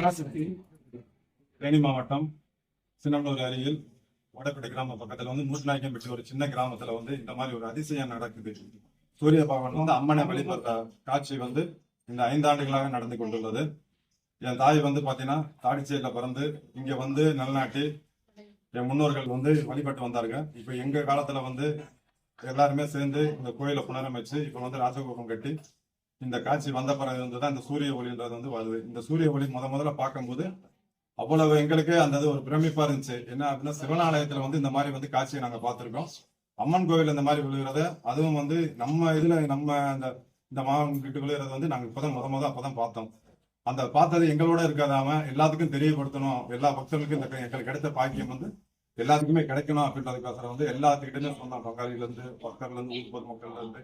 பராசக்தி தேனி மாவட்டம் சின்னமனூர் அருகில் வடக்குடி கிராம பக்கத்துல வந்து மூர்நாயக்கம்பட்டி ஒரு சின்ன கிராமத்துல வந்து இந்த மாதிரி ஒரு அதிசயம் நடக்குது. சூரிய பகவான் வந்து அம்மனை வழிபடுற காட்சி வந்து இந்த ஐந்தாண்டுகளாக நடந்து கொண்டுள்ளது. என் தாய் வந்து பாத்தீங்கன்னா தாடிச்சேரியில பிறந்து இங்க வந்து நிலநாட்டி என் முன்னோர்கள் வந்து வழிபட்டு வந்தாருங்க இப்ப எங்க காலத்துல வந்து எல்லாருமே சேர்ந்து இந்த கோயிலை புனரமைச்சு இப்ப வந்து ராஜகோபுரம் கட்டி இந்த காட்சி வந்த பிறகு வந்து தான் இந்த சூரிய ஒளின்றது வந்து வருது. இந்த சூரிய ஒளி முத முதல்ல பார்க்கும்போது அவ்வளவு எங்களுக்கு அந்த இது ஒரு பிரமிப்பா இருந்துச்சு. என்ன அப்படின்னா சிவனாலயத்துல வந்து இந்த மாதிரி வந்து காட்சியை நாங்க பார்த்திருக்கோம். அம்மன் கோவில் இந்த மாதிரி விழுகிறத அதுவும் வந்து நம்ம இதுல நம்ம அந்த இந்த மாவன் கிட்ட விழுகிறத வந்து நாங்க இப்பதான் முத முத அப்பதான் பார்த்தோம். அந்த பார்த்தது எங்களோட இருக்காதாம எல்லாத்துக்கும் தெரியப்படுத்தணும். எல்லா பக்தர்களுக்கும் இந்த எங்களுக்கு கிடைத்த பாக்கியம் வந்து எல்லாத்துக்குமே கிடைக்கணும் அப்படின்றதுக்கோசரம் வந்து எல்லாத்துக்கிட்டே சொன்னோம். பங்காளில இருந்து பக்தர்ல இருந்து ஊர் பொதுமக்கள்ல இருந்து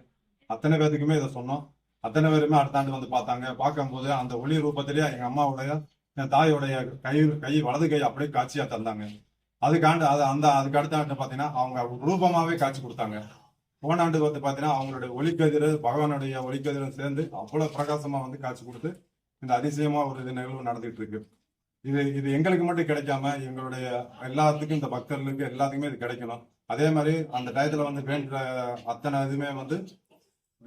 அத்தனை பேத்துக்குமே இதை சொன்னோம். அத்தனை பேருமே அடுத்த ஆண்டு வந்து பார்த்தாங்க. பார்க்கும்போது அந்த ஒளி ரூபத்திலேயே எங்கள் அம்மாவுடைய என் தாயோடைய கை கை வலது கை அப்படியே காட்சியாக தந்தாங்க. அதுக்காண்டு அது அந்த அதுக்கு அடுத்த ஆண்டு பார்த்தீங்கன்னா அவங்க ரூபமாகவே காட்சி கொடுத்தாங்க. போன ஆண்டு வந்து பார்த்தீங்கன்னா அவங்களுடைய ஒளிக்கதிர் பகவானுடைய ஒளிக்கதிரும் சேர்ந்து அவ்வளோ பிரகாசமாக வந்து காட்சி கொடுத்து இந்த அதிசயமாக ஒரு இது நிகழ்வு நடந்துகிட்டு இருக்கு. இது இது எங்களுக்கு மட்டும் கிடைக்காம எங்களுடைய எல்லாத்துக்கும் இந்த பக்தர்களுக்கு எல்லாத்துக்குமே இது கிடைக்கணும். அதே மாதிரி அந்த டயத்துல வந்து வேண்ட அத்தனை இதுமே வந்து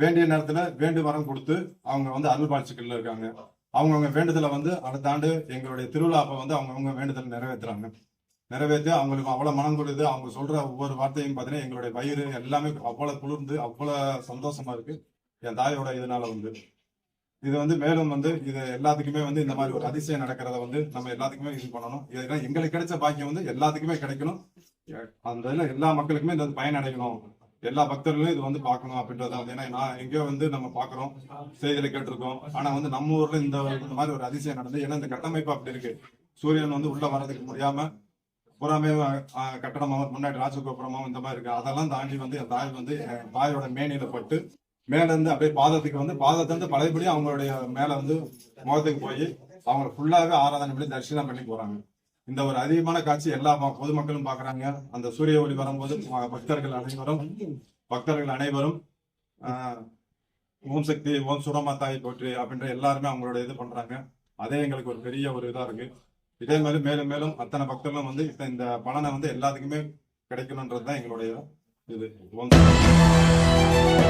வேண்டிய நேரத்துல வேண்டு வரம் கொடுத்து அவங்க வந்து அருள் இருக்காங்க. அவங்கவுங்க வேண்டுதலை வந்து அடுத்த ஆண்டு எங்களுடைய திருவிழாப்ப வந்து அவங்கவுங்க வேண்டுதல் நிறைவேற்றுறாங்க நிறைவேற்றி அவங்களுக்கு அவ்வளவு மனம் கொடுது அவங்க சொல்ற ஒவ்வொரு வார்த்தையும் பார்த்தீங்கன்னா எங்களுடைய வயிறு எல்லாமே அவ்வளவு குளிர்ந்து அவ்வளவு சந்தோஷமா இருக்கு. என் தாயோட இதனால வந்து. இது வந்து மேலும் வந்து இது எல்லாத்துக்குமே வந்து இந்த மாதிரி ஒரு அதிசயம் நடக்கிறத வந்து நம்ம எல்லாத்துக்குமே இது பண்ணணும். இதெல்லாம் எங்களுக்கு கிடைச்ச பாக்கியம் வந்து எல்லாத்துக்குமே கிடைக்கணும். அந்த எல்லா மக்களுக்குமே இந்த பயனடையணும் எல்லா பக்தர்களும் இது வந்து பார்க்கணும் அப்படின்றது வந்து ஏன்னா நான் எங்கேயோ வந்து நம்ம பார்க்குறோம் செய்திகளை கேட்டிருக்கோம். ஆனால் வந்து நம்ம ஊரில் இந்த மாதிரி ஒரு அதிசயம் நடந்து ஏன்னா இந்த கட்டமைப்பு அப்படி இருக்கு. சூரியன் வந்து உள்ள வர்றதுக்கு முடியாமல் புறாமே அஹ், முன்னாடி ராஜகோபுரமாக இந்த மாதிரி இருக்கு. அதெல்லாம் தாண்டி வந்து என் தாய் வந்து தாயோட மேனியில பட்டு மேலேருந்து அப்படியே பாதத்துக்கு வந்து பாதத்தை வந்து பழையபடி அவங்களுடைய மேலே வந்து முகத்துக்கு போய் அவங்க ஃபுல்லாகவே ஆராதனை பண்ணி தரிசனம் பண்ணி போகிறாங்க இந்த ஒரு அதிகமான காட்சி எல்லா ம- பொதுமக்களும் பாக்குறாங்க அந்த சூரிய ஒளி வரும்போது பக்தர்கள் அனைவரும் பக்தர்கள் அனைவரும் ஓம் சக்தி ஓம் சுரமா தாய் போற்றி அப்படின்ற எல்லாருமே அவங்களோட இது பண்றாங்க. அதே எங்களுக்கு ஒரு பெரிய ஒரு இதா இருக்கு. இதே மாதிரி மேலும் மேலும் அத்தனை பக்தர்களும் வந்து இந்த- இந்த பலனை வந்து எல்லாத்துக்குமே கிடைக்கணுன்றது தான் எங்களுடைய இது. ஓம் சக்தி.